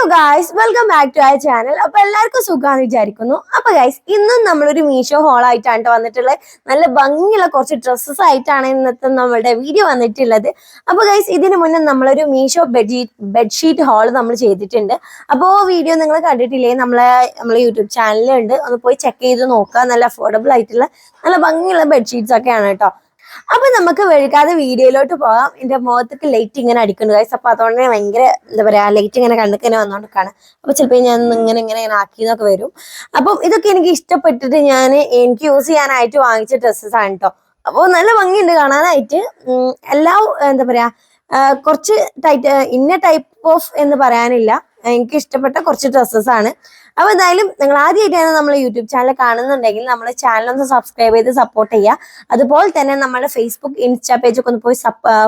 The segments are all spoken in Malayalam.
Hello guys welcome back to I channel അപ്പൊ എല്ലാവർക്കും സുഖമാണെന്ന് വിചാരിക്കുന്നു. അപ്പൊ ഗൈസ് ഇന്നും നമ്മളൊരു മീഷോ ഹോൾ ആയിട്ടാണ് ട്ടോ വന്നിട്ടുള്ളത്. നല്ല ഭംഗിയുള്ള കുറച്ച് ഡ്രസ്സസ് ആയിട്ടാണ് ഇന്നത്തെ നമ്മളുടെ വീഡിയോ വന്നിട്ടുള്ളത്. അപ്പൊ ഗൈസ് ഇതിനു മുന്നേ നമ്മളൊരു മീഷോ ബെഡ്ഷീറ്റ് ബെഡ്ഷീറ്റ് ഹോൾ നമ്മൾ ചെയ്തിട്ടുണ്ട്. അപ്പോൾ വീഡിയോ നിങ്ങൾ കണ്ടിട്ടില്ലേ? നമ്മളെ നമ്മളെ യൂട്യൂബ് ചാനലുണ്ട് ഒന്ന് പോയി ചെക്ക് ചെയ്ത് നോക്കുക നല്ല അഫോർഡബിൾ ആയിട്ടുള്ള നല്ല ഭംഗിയുള്ള ബെഡ്ഷീറ്റ്സ് ഒക്കെയാണ് കേട്ടോ അപ്പൊ നമുക്ക് വഴുകാതെ വീഡിയോയിലോട്ട് പോകാം. എന്റെ മുഖത്തേക്ക് ലൈറ്റ് ഇങ്ങനെ അടിക്കുന്നു ഗൈസ് അപ്പൊ അതുകൊണ്ട് ഭയങ്കര എന്താ പറയാ ലൈറ്റ് ഇങ്ങനെ കണ്ടിങ്ങനെ വന്നോണ്ടിരിക്കാണ്. അപ്പൊ ചിലപ്പോൾ ഞാൻ ഇങ്ങനെ ഇങ്ങനെ ഇങ്ങനെ ആക്കിയെന്നൊക്കെ വരും. അപ്പം ഇതൊക്കെ എനിക്ക് ഇഷ്ടപ്പെട്ടിട്ട് ഞാൻ എനിക്ക് യൂസ് ചെയ്യാനായിട്ട് വാങ്ങിച്ച ഡ്രസ്സസ് ആണ് കേട്ടോ അപ്പോൾ നല്ല ഭംഗിയുണ്ട് കാണാനായിട്ട്. എല്ലാ എന്താ പറയാ കുറച്ച് ടൈറ്റ് ഇന്ന ടൈപ്പ് ഓഫ് എന്ന് പറയാനില്ല. എനിക്ക് ഇഷ്ടപ്പെട്ട കുറച്ച് ഡ്രസ്സസ് ആണ്. അപ്പൊ എന്തായാലും നിങ്ങൾ ആദ്യമായിട്ടാണ് നമ്മൾ യൂട്യൂബ് ചാനൽ കാണുന്നുണ്ടെങ്കിൽ നമ്മുടെ ചാനൽ ഒന്ന് സബ്സ്ക്രൈബ് ചെയ്ത് സപ്പോർട്ട് ചെയ്യുക. അതുപോലെ തന്നെ നമ്മുടെ ഫേസ്ബുക്ക് ഇൻസ്റ്റാ പേജ് ഒക്കെ ഒന്ന് പോയി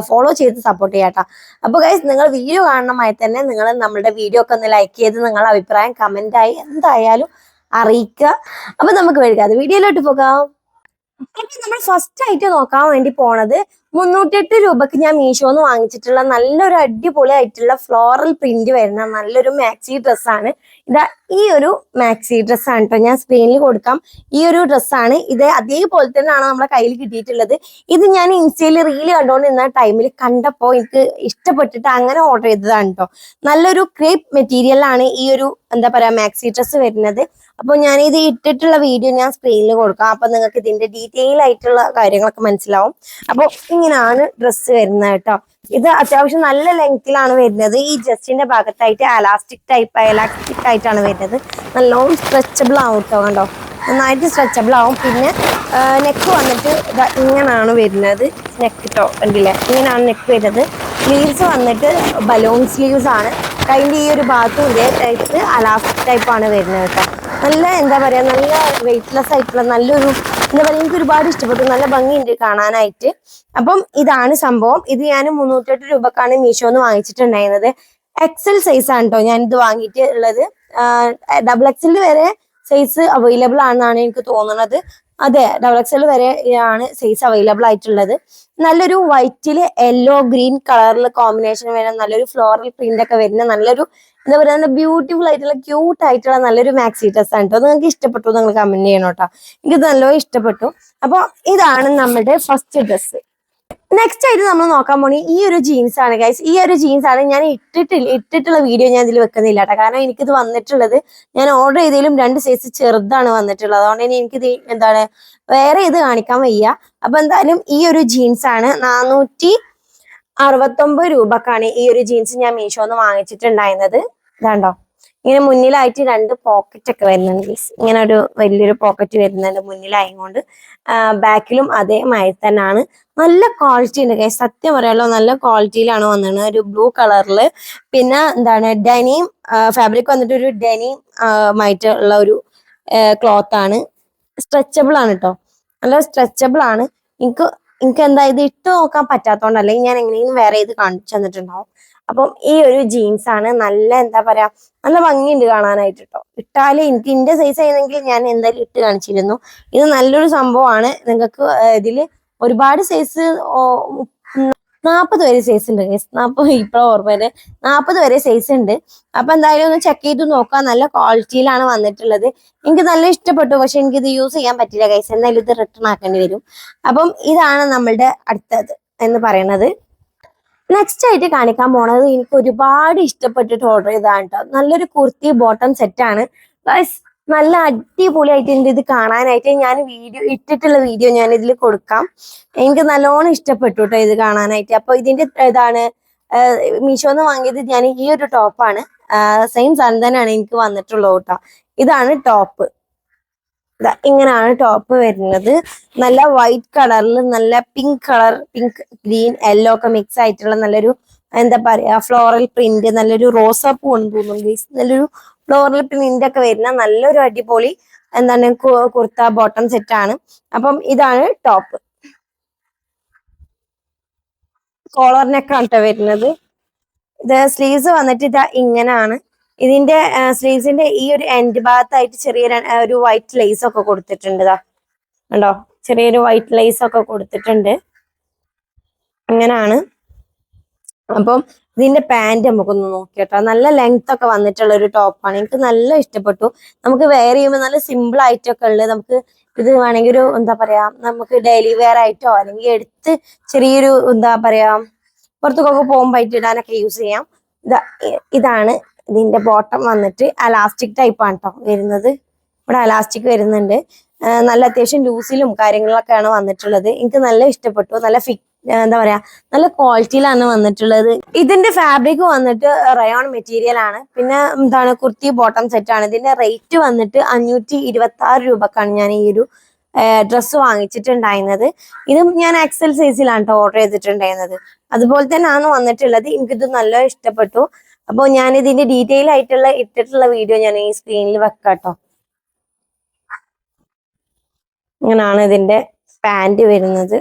ഫോളോ ചെയ്ത് സപ്പോർട്ട് ചെയ്യാട്ടോ അപ്പൊ ഗൈസ് നിങ്ങൾ വീഡിയോ കാണണമായി തന്നെ നിങ്ങൾ നമ്മുടെ വീഡിയോ ഒക്കെ ഒന്ന് ലൈക്ക് ചെയ്ത് നിങ്ങളുടെ അഭിപ്രായം കമന്റ് ആയി എന്തായാലും അറിയിക്കുക. അപ്പൊ നമുക്ക് വഴുകാതെ വീഡിയോയിലോട്ട് പോകാം. അപ്പൊ നമ്മൾ ഫസ്റ്റ് ആയിട്ട് നോക്കാൻ വേണ്ടി പോണത് മുന്നൂറ്റെട്ട് രൂപക്ക് ഞാൻ മീഷോന്ന് വാങ്ങിച്ചിട്ടുള്ള നല്ലൊരു അടിപൊളി ആയിട്ടുള്ള ഫ്ലോറൽ പ്രിന്റ് വരുന്ന നല്ലൊരു മാക്സി ഡ്രസ്സാണ് ഇതാ ഈ ഒരു മാക്സി ഡ്രസ്സാണ് കേട്ടോ ഞാൻ സ്ക്രീനിൽ കൊടുക്കാം. ഈ ഒരു ഡ്രസ്സാണ് ഇത് അതേപോലെ തന്നെയാണ് നമ്മുടെ കയ്യിൽ കിട്ടിയിട്ടുള്ളത്. ഇത് ഞാൻ ഇൻസ്റ്റയിൽ റീൽ കണ്ടുകൊണ്ടിരുന്ന ടൈമിൽ കണ്ടപ്പോൾ എനിക്ക് ഇഷ്ടപ്പെട്ടിട്ട് അങ്ങനെ ഓർഡർ ചെയ്തതാണ് കേട്ടോ നല്ലൊരു ക്രേപ്പ് മെറ്റീരിയലാണ് ഈ ഒരു എന്താ പറയുക മാക്സി ഡ്രസ്സ് വരുന്നത്. അപ്പോൾ ഞാൻ ഇത് ഇട്ടിട്ടുള്ള വീഡിയോ ഞാൻ സ്ക്രീനിൽ കൊടുക്കാം. അപ്പോൾ നിങ്ങൾക്ക് ഇതിന്റെ ഡീറ്റെയിൽ ആയിട്ടുള്ള കാര്യങ്ങളൊക്കെ മനസ്സിലാവും. അപ്പോൾ ഇങ്ങനെയാണ് ഡ്രസ്സ് വരുന്നത് കേട്ടോ ഇത് അത്യാവശ്യം നല്ല ലെങ്തിലാണ് വരുന്നത്. ഈ ജസ്റ്റിന്റെ ഭാഗത്തായിട്ട് അലാസ്റ്റിക് ടൈപ്പ് എലാസ്റ്റിക് ആയിട്ടാണ് വരുന്നത്. നല്ലോണം സ്ട്രെച്ചബിൾ ആവും കേട്ടോ കണ്ടോ? നന്നായിട്ട് സ്ട്രെച്ചബിൾ ആവും. പിന്നെ നെക്ക് വന്നിട്ട് ഇങ്ങനാണ് വരുന്നത്. നെക്ക് കേട്ടോ ഉണ്ടല്ലേ ഇങ്ങനെയാണ് നെക്ക് വരുന്നത്. സ്ലീവ്സ് വന്നിട്ട് ബലൂൺ സ്ലീവ്സ് ആണ്. കൈന്റെ ഈ ഒരു ഭാഗത്തും ഇതേ ടൈപ്പ് അലാസ്റ്റിക് ടൈപ്പ് ആണ് വരുന്നത് കേട്ടോ നല്ല എന്താ പറയാ നല്ല വെയിറ്റ്ലെസ് ആയിട്ടുള്ള നല്ലൊരു എന്താ പറയുക എനിക്ക് ഒരുപാട് ഇഷ്ടപ്പെട്ടു. നല്ല ഭംഗിയുണ്ട് കാണാനായിട്ട്. അപ്പം ഇതാണ് സംഭവം. ഇത് ഞാൻ മുന്നൂറ്റെട്ട് രൂപക്കാണ് മീഷോന്ന് വാങ്ങിച്ചിട്ടുണ്ടായിരുന്നത്. എക്സൽ സൈസ് ആണ് കേട്ടോ ഞാൻ ഇത് വാങ്ങിയിട്ട് ഉള്ളത് ഡബിൾ എക്സൽ വരെ സൈസ് അവൈലബിൾ ആണെന്നാണ് എനിക്ക് തോന്നുന്നത് അതെ ഡബിൾ എക്സൽ വരെ ആണ് സൈസ് അവൈലബിൾ ആയിട്ടുള്ളത്. നല്ലൊരു വൈറ്റിൽ യെല്ലോ ഗ്രീൻ കളറിൽ കോമ്പിനേഷൻ വരുന്ന നല്ലൊരു ഫ്ലോറൽ പ്രിന്റ് ഒക്കെ വരുന്ന നല്ലൊരു എന്താ പറയുക നല്ല ബ്യൂട്ടിഫുൾ ആയിട്ടുള്ള ക്യൂട്ട് ആയിട്ടുള്ള നല്ലൊരു മാക്സി ഡ്രസ് ആണ് കേട്ടോ നിങ്ങൾക്ക് ഇഷ്ടപ്പെട്ടു നിങ്ങൾ കമന്റ് ചെയ്യണം കേട്ടോ എനിക്ക് നല്ലോണം ഇഷ്ടപ്പെട്ടു. അപ്പൊ ഇതാണ് നമ്മുടെ ഫസ്റ്റ് ഡ്രസ്സ് നെക്സ്റ്റ് ആയിട്ട് നമ്മൾ നോക്കാൻ പോണി ഈ ഒരു ജീൻസ് ആണ്. ഗൈസ് ഈ ഒരു ജീൻസ് ആണ് ഞാൻ ഇട്ടിട്ടില്ല ഇട്ടിട്ടുള്ള വീഡിയോ ഞാൻ ഇതിൽ വെക്കുന്നില്ല കേട്ടോ കാരണം എനിക്കിത് വന്നിട്ടുള്ളത് ഞാൻ ഓർഡർ ചെയ്തതിലും രണ്ട് സൈസ് ചെറുതാണ് വന്നിട്ടുള്ളത്. അതുകൊണ്ട് തന്നെ എനിക്കിത് എന്താണ് വേറെ ഇത് കാണിക്കാൻ വയ്യ. അപ്പൊ എന്തായാലും ഈ ഒരു ജീൻസ് ആണ് നാനൂറ്റി അറുപത്തൊമ്പത് രൂപക്കാണ് ഈ ഒരു ജീൻസ് ഞാൻ മീഷോന്ന് വാങ്ങിച്ചിട്ടുണ്ടായിരുന്നത്. ഇതാണ്ടോ? ഇങ്ങനെ മുന്നിലായിട്ട് രണ്ട് പോക്കറ്റ് ഒക്കെ വരുന്നുണ്ട്. ഇങ്ങനെ ഒരു വലിയൊരു പോക്കറ്റ് വരുന്നുണ്ട് മുന്നിലായതുകൊണ്ട് ബാക്കിലും അതേമാതിരി തന്നെയാണ്. നല്ല ക്വാളിറ്റി ഉണ്ട് കൈ സത്യം പറയാലോ നല്ല ക്വാളിറ്റിയിലാണ് വന്നത് ഒരു ബ്ലൂ കളറിൽ പിന്നെ എന്താണ് ഡെനിം ഫാബ്രിക് വന്നിട്ട് ഒരു ഡെനിം ആയിട്ടുള്ള ഒരു ക്ലോത്ത് ആണ്. സ്ട്രെച്ചബിൾ ആണ് കേട്ടോ നല്ല സ്ട്രെച്ചബിൾ ആണ്. എനിക്ക് എനിക്ക് എന്താ ഇത് ഇട്ട് നോക്കാൻ പറ്റാത്തോണ്ട് അല്ലെങ്കിൽ ഞാൻ എങ്ങനെയെങ്കിലും വേറെ ഇത് കാണിച്ചു തന്നിട്ടുണ്ടാവും. അപ്പം ഈ ഒരു ജീൻസ് ആണ് നല്ല എന്താ പറയാ നല്ല ഭംഗിയുണ്ട് കാണാനായിട്ട് കേട്ടോ ഇട്ടാൽ എനിക്ക് ഇന്റെ സൈസ് ആയിരുന്നെങ്കിൽ ഞാൻ എന്തായാലും ഇട്ട് കാണിച്ചിരുന്നു. ഇത് നല്ലൊരു സംഭവമാണ്. നിങ്ങൾക്ക് ഇതിൽ ഒരുപാട് സൈസ് നാൽപ്പത് വരെ സൈസ് ഉണ്ട് നാൽപ്പത് ഇപ്പോൾ ഓർമ്മയിൽ നാൽപ്പത് വരെ സൈസ് ഉണ്ട്. അപ്പൊ എന്തായാലും ഒന്ന് ചെക്ക് ചെയ്ത് നോക്കാം. നല്ല ക്വാളിറ്റിയിലാണ് വന്നിട്ടുള്ളത്. എനിക്ക് നല്ല ഇഷ്ടപ്പെട്ടു. പക്ഷെ എനിക്ക് ഇത് യൂസ് ചെയ്യാൻ പറ്റില്ല ഗൈസ് എന്തായാലും ഇത് റിട്ടേൺ ആക്കേണ്ടി വരും. അപ്പം ഇതാണ് നമ്മളുടെ അടുത്തത് എന്ന് പറയുന്നത് നെക്സ്റ്റ് ആയിട്ട് കാണിക്കാൻ പോണത് എനിക്ക് ഒരുപാട് ഇഷ്ടപ്പെട്ടിട്ട് ഓർഡർ ചെയ്തതാണ് കേട്ടോ നല്ലൊരു കുർത്തി ബോട്ടം സെറ്റ് ആണ്. ഗൈസ് നല്ല അടിപൊളിയായിട്ട് ഉണ്ട് ഇത് കാണാനായിട്ട് ഞാൻ വീഡിയോ ഇട്ടിട്ടുള്ള വീഡിയോ ഞാൻ ഇതിൽ കൊടുക്കാം. എനിക്ക് നല്ലോണം ഇഷ്ടപ്പെട്ടു കേട്ടോ ഇത് കാണാനായിട്ട്. അപ്പൊ ഇതിന്റെ ഇതാണ് മീഷോന്ന് വാങ്ങിയത് ഞാൻ ഈ ഒരു ടോപ്പാണ് സെയിം സാധനം തന്നെയാണ് എനിക്ക് വന്നിട്ടുള്ളത് കേട്ടോ. ഇതാണ് ടോപ്പ് ഇങ്ങനെയാണ് ടോപ്പ് വരുന്നത്. നല്ല വൈറ്റ് കളറിൽ നല്ല pink colour pink green yellow ഒക്കെ മിക്സ് ആയിട്ടുള്ള നല്ലൊരു എന്താ പറയാ ഫ്ലോറൽ പ്രിന്റ് നല്ലൊരു റോസാപ്പൂ ഉണ്ട് തോന്നുന്നു. നല്ലൊരു ഫ്ലോറൽ പ്രിന്റ് ഒക്കെ വരുന്ന നല്ലൊരു അടിപൊളി എന്താണ് കുർത്ത ബോട്ടം സെറ്റ് ആണ്. അപ്പം ഇതാണ് ടോപ്പ് കോളർ ആൾട്ട വരുന്നത്. ഇത് സ്ലീവ്സ് വന്നിട്ട് ഇതാ ഇങ്ങനെയാണ് ഇതിന്റെ സ്ലീവ്സിന്റെ ഈ ഒരു എൻഡ് ഭാഗത്തായിട്ട് ചെറിയ ര- ഒരു വൈറ്റ് ലേസ് ഒക്കെ കൊടുത്തിട്ടുണ്ട് ഇതാ. കണ്ടോ? ചെറിയൊരു വൈറ്റ് ലേസ് ഒക്കെ കൊടുത്തിട്ടുണ്ട്. അങ്ങനാണ്. അപ്പം ഇതിന്റെ പാന്റ് നമുക്കൊന്ന് നോക്കിയട്ടോ. നല്ല ലെങ്ത് ഒക്കെ വന്നിട്ടുള്ള ഒരു ടോപ്പാണ് എനിക്ക് നല്ല ഇഷ്ടപ്പെട്ടു. നമുക്ക് വെയർ ചെയ്യുമ്പോൾ നല്ല സിമ്പിൾ ആയിട്ടൊക്കെ ഉള്ളത്. നമുക്ക് ഇത് വേണമെങ്കിൽ ഒരു എന്താ പറയാ നമുക്ക് ഡെയിലി വെയർ ആയിട്ടോ അല്ലെങ്കിൽ എടുത്ത് ചെറിയൊരു എന്താ പറയാ പുറത്തേക്കൊക്കെ പോകുമ്പോൾ ആയിട്ട് ഇടാനൊക്കെ യൂസ് ചെയ്യാം. ഇതാ ഇതാണ് ഇതിന്റെ ബോട്ടം വന്നിട്ട് അലാസ്റ്റിക് ടൈപ്പ് ആണ് കേട്ടോ വരുന്നത്. ഇവിടെ അലാസ്റ്റിക് വരുന്നുണ്ട്. നല്ല അത്യാവശ്യം ലൂസിലും കാര്യങ്ങളൊക്കെയാണ് വന്നിട്ടുള്ളത്. എനിക്ക് നല്ല ഇഷ്ടപ്പെട്ടു. നല്ല ഫിറ്റ് എന്താ പറയാ നല്ല ക്വാളിറ്റിയിലാണ് വന്നിട്ടുള്ളത്. ഇതിന്റെ ഫാബ്രിക് വന്നിട്ട് റയോൺ മെറ്റീരിയൽ ആണ്. പിന്നെ എന്താണ് കുർത്തി ബോട്ടം സെറ്റ് ആണ്. ഇതിന്റെ റേറ്റ് വന്നിട്ട് അഞ്ഞൂറ്റി ഇരുപത്തി ആറ് രൂപക്കാണ് ഞാൻ ഈ ഒരു ഡ്രസ്സ് വാങ്ങിച്ചിട്ടുണ്ടായിരുന്നത്. ഇതും ഞാൻ എക്സൽ സൈസിലാണ് കേട്ടോ ഓർഡർ ചെയ്തിട്ടുണ്ടായിരുന്നത്. അതുപോലെ തന്നെ ആണ് വന്നിട്ടുള്ളത്. എനിക്കിത് നല്ല ഇഷ്ടപ്പെട്ടു. അപ്പോൾ ഞാൻ ഇതിന്റെ ഡീറ്റെയിൽ ആയിട്ടുള്ള ഇട്ടിട്ടുള്ള വീഡിയോ ഞാൻ ഈ സ്ക്രീനിൽ വെക്കാം കേട്ടോ ഇങ്ങനാണ് ഇതിന്റെ പാന്റ് വരുന്നത്.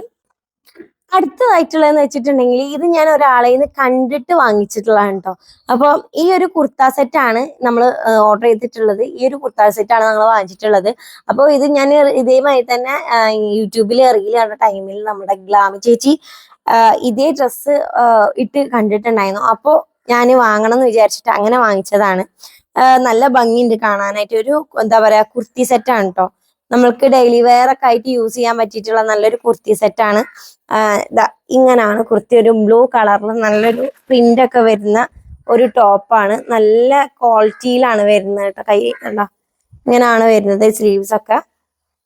അടുത്തതായിട്ടുള്ളതെന്ന് വെച്ചിട്ടുണ്ടെങ്കിൽ ഇത് ഞാൻ ഒരാളെ നിന്ന് കണ്ടിട്ട് വാങ്ങിച്ചിട്ടുള്ളതാണ് കേട്ടോ അപ്പോൾ ഈ ഒരു കുർത്ത സെറ്റാണ് നമ്മൾ ഓർഡർ ചെയ്തിട്ടുള്ളത്. ഈ ഒരു കുർത്ത സെറ്റാണ് നമ്മൾ വാങ്ങിച്ചിട്ടുള്ളത്. അപ്പോൾ ഇത് ഞാൻ ഇതേമായി തന്നെ യൂട്യൂബിൽ റീൽ ടൈമിൽ നമ്മുടെ ഗ്ലാമി ചേച്ചി ഇതേ ഡ്രസ്സ് ഇട്ട് കണ്ടിട്ടുണ്ടായിരുന്നു. അപ്പോൾ ഞാൻ വാങ്ങണം എന്ന് വിചാരിച്ചിട്ട് അങ്ങനെ വാങ്ങിച്ചതാണ്. നല്ല ഭംഗിയുണ്ട് കാണാനായിട്ട്. ഒരു എന്താ പറയാ കുർത്തി സെറ്റാണ് കേട്ടോ നമ്മൾക്ക് ഡെയിലി വെയർ ഒക്കെ ആയിട്ട് യൂസ് ചെയ്യാൻ പറ്റിയിട്ടുള്ള നല്ലൊരു കുർത്തി സെറ്റാണ് ഇങ്ങനാണ് കുർത്തി. ഒരു ബ്ലൂ കളറിൽ നല്ലൊരു പ്രിന്റ് ഒക്കെ വരുന്ന ഒരു ടോപ്പാണ് നല്ല ക്വാളിറ്റിയിലാണ് വരുന്നത് കേട്ടോ കൈ. കണ്ടോ? ഇങ്ങനാണ് വരുന്നത് സ്ലീവ്സ് ഒക്കെ.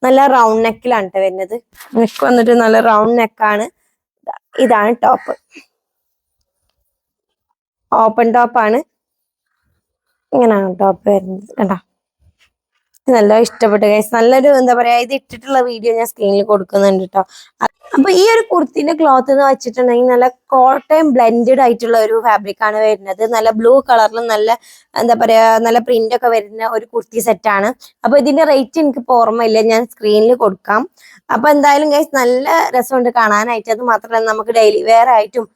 നല്ല റൗണ്ട് നെക്കിലാണ് കേട്ടോ വരുന്നത്. നെക്ക് വന്നിട്ട് നല്ല റൗണ്ട് നെക്കാണ് ഇതാണ് ടോപ്പ് ഓപ്പൺ ടോപ്പാണ് ഇങ്ങനെയാണ് ടോപ്പ് വരുന്നത്. കണ്ടോ? നല്ല ഇഷ്ടപ്പെട്ടു ഗൈസ് നല്ലൊരു എന്താ പറയാ ഇത് ഇട്ടിട്ടുള്ള വീഡിയോ ഞാൻ സ്ക്രീനിൽ കൊടുക്കുന്നുണ്ട് കേട്ടോ അപ്പൊ ഈ ഒരു കുർത്തിന്റെ ക്ലോത്ത് എന്ന് വെച്ചിട്ടുണ്ടെങ്കിൽ നല്ല കോട്ടയം ബ്ലെൻഡഡ് ആയിട്ടുള്ള ഒരു ഫാബ്രിക് ആണ് വരുന്നത്. നല്ല ബ്ലൂ കളറിൽ നല്ല എന്താ പറയാ നല്ല പ്രിന്റ് ഒക്കെ വരുന്ന ഒരു കുർത്തി സെറ്റ് ആണ്. അപ്പൊ ഇതിന്റെ റേറ്റ് എനിക്ക് ഓർമ്മയില്ല ഞാൻ സ്ക്രീനിൽ കൊടുക്കാം. അപ്പൊ എന്തായാലും ഗൈസ് നല്ല രസമുണ്ട് കാണാനായിട്ട്. അത് മാത്രമല്ല നമുക്ക് ഡെയിലി വെയർ ആയിട്ടും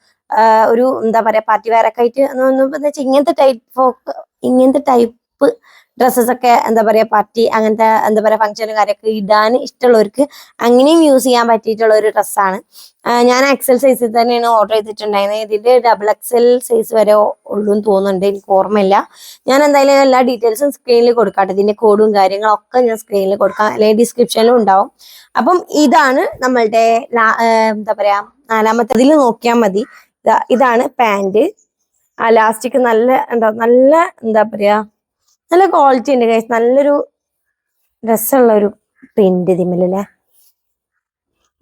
ഒരു എന്താ പറയാ പാർട്ടി വെയർ ഒക്കെ ആയിട്ട് ഇങ്ങനത്തെ ടൈപ്പ് ഇങ്ങനത്തെ ടൈപ്പ് ടൈപ്പ് ഡ്രസ്സസ് ഒക്കെ എന്താ പറയാ പാർട്ടി അങ്ങനത്തെ എന്താ പറയാ ഫംഗ്ഷനും കാര്യമൊക്കെ ഇടാൻ ഇഷ്ടമുള്ളവർക്ക് അങ്ങനെയും യൂസ് ചെയ്യാൻ പറ്റിയിട്ടുള്ള ഒരു ഡ്രസ്സാണ് ഞാൻ എക്സൽ സൈസിൽ തന്നെയാണ് ഓർഡർ ചെയ്തിട്ടുണ്ടായിരുന്നത് ഇതിന്റെ ഡബിൾ എക്സൽ സൈസ് വരെ ഉള്ളൂ എന്ന് തോന്നുന്നുണ്ട്. എനിക്ക് ഓർമ്മയില്ല. ഞാൻ എന്തായാലും എല്ലാ ഡീറ്റെയിൽസും സ്ക്രീനിൽ കൊടുക്കാം ഇതിന്റെ കോഡും കാര്യങ്ങളൊക്കെ ഞാൻ സ്ക്രീനിൽ കൊടുക്കാം. അല്ലെങ്കിൽ ഡിസ്ക്രിപ്ഷനിലും ഉണ്ടാവും. അപ്പം ഇതാണ് നമ്മളുടെ എന്താ പറയാ നാലാമത്തെ ഇതിൽ നോക്കിയാൽ മതി. ഇതാണ് പാന്റ് ആ ലാസ്റ്റിക്ക് നല്ല എന്താ നല്ല എന്താ പറയാ നല്ല ക്വാളിറ്റി ഉണ്ട് ഗൈസ് നല്ലൊരു രസമുള്ള ഒരു പ്രിന്റ് ഇതിമല്ലേ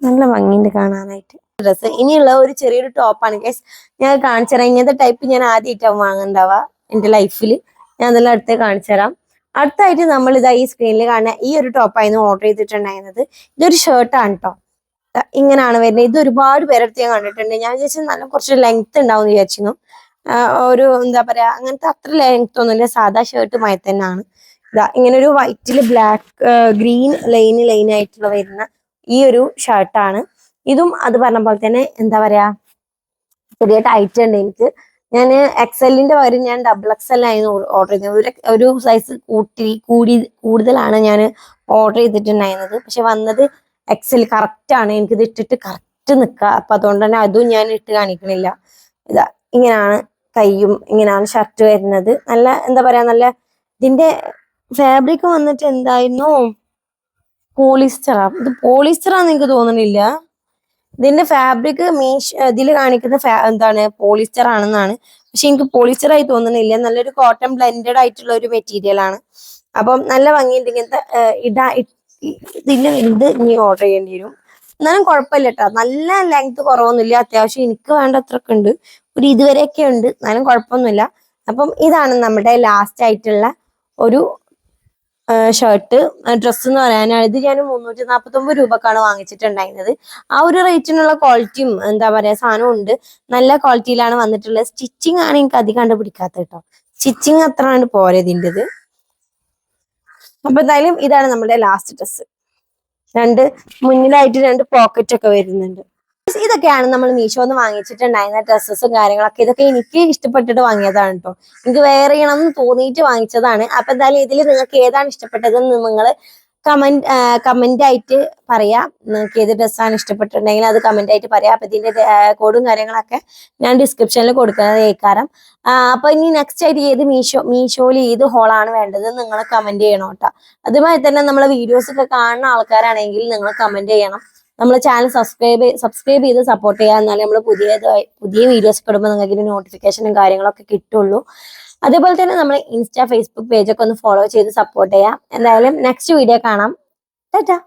നല്ല ഭംഗിയുണ്ട് കാണാനായിട്ട്. ഡ്രസ്സ് ഇനിയുള്ള ഒരു ചെറിയൊരു ടോപ്പാണ് ഗൈസ് ഞാൻ കാണിച്ചു തരാം. ഇങ്ങനത്തെ ടൈപ്പ് ഞാൻ ആദ്യമായിട്ടാവും വാങ്ങണ്ടാവുക എന്റെ ലൈഫിൽ ഞാൻ അതെല്ലാം അടുത്ത് കാണിച്ചു തരാം. അടുത്തായിട്ട് നമ്മൾ ഇതാ ഈ സ്ക്രീനിൽ കാണുന്ന ഈ ഒരു ടോപ്പായിരുന്നു ഓർഡർ ചെയ്തിട്ടുണ്ടായിരുന്നത്. ഇതൊരു ഷർട്ടാണ് കേട്ടോ ഇങ്ങനെയാണ് വരുന്നത്. ഇത് ഒരുപാട് പേരെടുത്ത് ഞാൻ കണ്ടിട്ടുണ്ട്. ഞാൻ വിചാരിച്ചത് നല്ല കുറച്ച് ലെങ്ത് ഉണ്ടാവും എന്ന് വിചാരിച്ചിരുന്നു. ഒരു എന്താ പറയാ അങ്ങനത്തെ അത്ര ലെങ്ത് ഒന്നുമില്ല. സാധാ ഷർട്ടുമായി തന്നെയാണ്. ഇതാ ഇങ്ങനെ ഒരു വൈറ്റിൽ ബ്ലാക്ക് ഗ്രീൻ ലൈൻ ലൈൻ ആയിട്ടുള്ള വരുന്ന ഈ ഒരു ഷർട്ടാണ് ഇതും അത് പറഞ്ഞ പോലെ തന്നെ എന്താ പറയാ ചെറിയ ടൈറ്റ് ഉണ്ട് എനിക്ക്. ഞാൻ എക്സലിന്റെ പകരം ഞാൻ ഡബിൾ എക്സൽ ആയിരുന്നു ഓർഡർ ചെയ്തത്. ഒരു ഒരു സൈസ് കൂട്ടി കൂടി കൂടുതലാണ് ഞാൻ ഓർഡർ ചെയ്തിട്ടുണ്ടായിരുന്നത്. പക്ഷെ വന്നത് എക്സൽ കറക്റ്റ് ആണ്. എനിക്കിത് ഇട്ടിട്ട് കറക്റ്റ് നിൽക്കുക അപ്പൊ അതുകൊണ്ട് തന്നെ അതും ഞാൻ ഇട്ട് കാണിക്കണില്ല. ഇതാ ഇങ്ങനെയാണ് കൈയും ഇങ്ങനെയാണ് ഷർട്ട് വരുന്നത്. നല്ല എന്താ പറയാ നല്ല ഇതിന്റെ ഫാബ്രിക് വന്നിട്ട് എന്തായിരുന്നു? പോളിസ്റ്ററാ ഇത് പോളിസ്റ്ററാന്ന് എനിക്ക് തോന്നണില്ല. ഇതിന്റെ ഫാബ്രിക് മീഷ് ഇതിൽ കാണിക്കുന്ന എന്താണ് പോളിസ്റ്റർ ആണെന്നാണ്. പക്ഷെ എനിക്ക് പോളിസ്റ്റർ ആയി തോന്നുന്നില്ല നല്ലൊരു കോട്ടൺ ബ്ലെൻഡഡ് ആയിട്ടുള്ള ഒരു മെറ്റീരിയൽ ആണ്. അപ്പം നല്ല ഭംഗിയുണ്ട് ഇങ്ങനത്തെ ഇടാ ഇതിന്റെ ഇത് ഇനി ഓർഡർ ചെയ്യേണ്ടി വരും? എന്നാലും കുഴപ്പമില്ല കേട്ടോ നല്ല ലെങ്ത് കുറവൊന്നുമില്ല. അത്യാവശ്യം എനിക്ക് വേണ്ട ഉണ്ട്. ഒരു ഇതുവരെയൊക്കെ ഉണ്ട്. എന്നാലും കുഴപ്പമൊന്നുമില്ല. അപ്പം ഇതാണ് നമ്മുടെ ലാസ്റ്റ് ആയിട്ടുള്ള ഒരു ഷർട്ട് ഡ്രസ്സ് എന്ന് പറയാനാണ്. ഇത് ഞാൻ മുന്നൂറ്റി നാൽപ്പത്തി ഒമ്പത് രൂപക്കാണ് വാങ്ങിച്ചിട്ടുണ്ടായിരുന്നത്. ആ ഒരു റേറ്റിനുള്ള ക്വാളിറ്റിയും എന്താ പറയുക സാധനവും ഉണ്ട്. നല്ല ക്വാളിറ്റിയിലാണ് വന്നിട്ടുള്ളത്. സ്റ്റിച്ചിങ് ആണ് എനിക്ക് അധികം കണ്ടുപിടിക്കാത്തത് കേട്ടോ സ്റ്റിച്ചിങ് അത്രയാണ് പോരെ ഇതിന്റെത്. അപ്പൊ എന്തായാലും ഇതാണ് നമ്മുടെ ലാസ്റ്റ് ഡ്രസ്സ് രണ്ട് മുന്നിലായിട്ട് രണ്ട് പോക്കറ്റ് ഒക്കെ വരുന്നുണ്ട്. ഇതൊക്കെയാണ് നമ്മൾ മീഷോന്ന് വാങ്ങിച്ചിട്ടുണ്ടായിരുന്ന ഡ്രസ്സസും കാര്യങ്ങളൊക്കെ. ഇതൊക്കെ എനിക്ക് ഇഷ്ടപ്പെട്ടിട്ട് വാങ്ങിയതാണ് കേട്ടോ എനിക്ക് വേറെ ചെയ്യണമെന്ന് തോന്നിയിട്ട് വാങ്ങിച്ചതാണ്. അപ്പൊ എന്തായാലും ഇതിൽ നിങ്ങൾക്ക് ഏതാണ് ഇഷ്ടപ്പെട്ടതെന്ന് നിങ്ങൾ കമന്റ് കമന്റ് ആയിട്ട് പറയാം. നിങ്ങൾക്ക് ഏത് ഡ്രസ്സാണ് ഇഷ്ടപ്പെട്ടിട്ടുണ്ടെങ്കിൽ അത് കമന്റ് ആയിട്ട് പറയാം. അപ്പൊ ഇതിന്റെ കോഡും കാര്യങ്ങളൊക്കെ ഞാൻ ഡിസ്ക്രിപ്ഷനിൽ കൊടുക്കുന്നത് ഏക്കാരം. അപ്പൊ ഇനി നെക്സ്റ്റ് ആയിട്ട് ഏത് മീഷോ മീഷോയിൽ ഏത് ഹോളാണ് വേണ്ടത് നിങ്ങൾ കമന്റ് ചെയ്യണം കേട്ടോ അതുമായി തന്നെ നമ്മളെ വീഡിയോസ് ഒക്കെ കാണുന്ന ആൾക്കാരാണെങ്കിൽ നിങ്ങൾ കമന്റ് ചെയ്യണം. നമ്മളെ ചാനൽ സബ്സ്ക്രൈബ് സബ്സ്ക്രൈബ് ചെയ്ത് സപ്പോർട്ട് ചെയ്യുക എന്നാലേ നമ്മൾ പുതിയ പുതിയ വീഡിയോസ് ഒക്കെ ഇടുമ്പോൾ നിങ്ങൾക്ക് നോട്ടിഫിക്കേഷനും കാര്യങ്ങളൊക്കെ കിട്ടുള്ളൂ. അതേപോലെ തന്നെ നമ്മൾ ഇൻസ്റ്റാ ഫേസ്ബുക്ക് പേജൊക്കെ ഒന്ന് ഫോളോ ചെയ്ത് സപ്പോർട്ട് ചെയ്യാം. എന്തായാലും നെക്സ്റ്റ് വീഡിയോ കാണാം. ടാറ്റാ.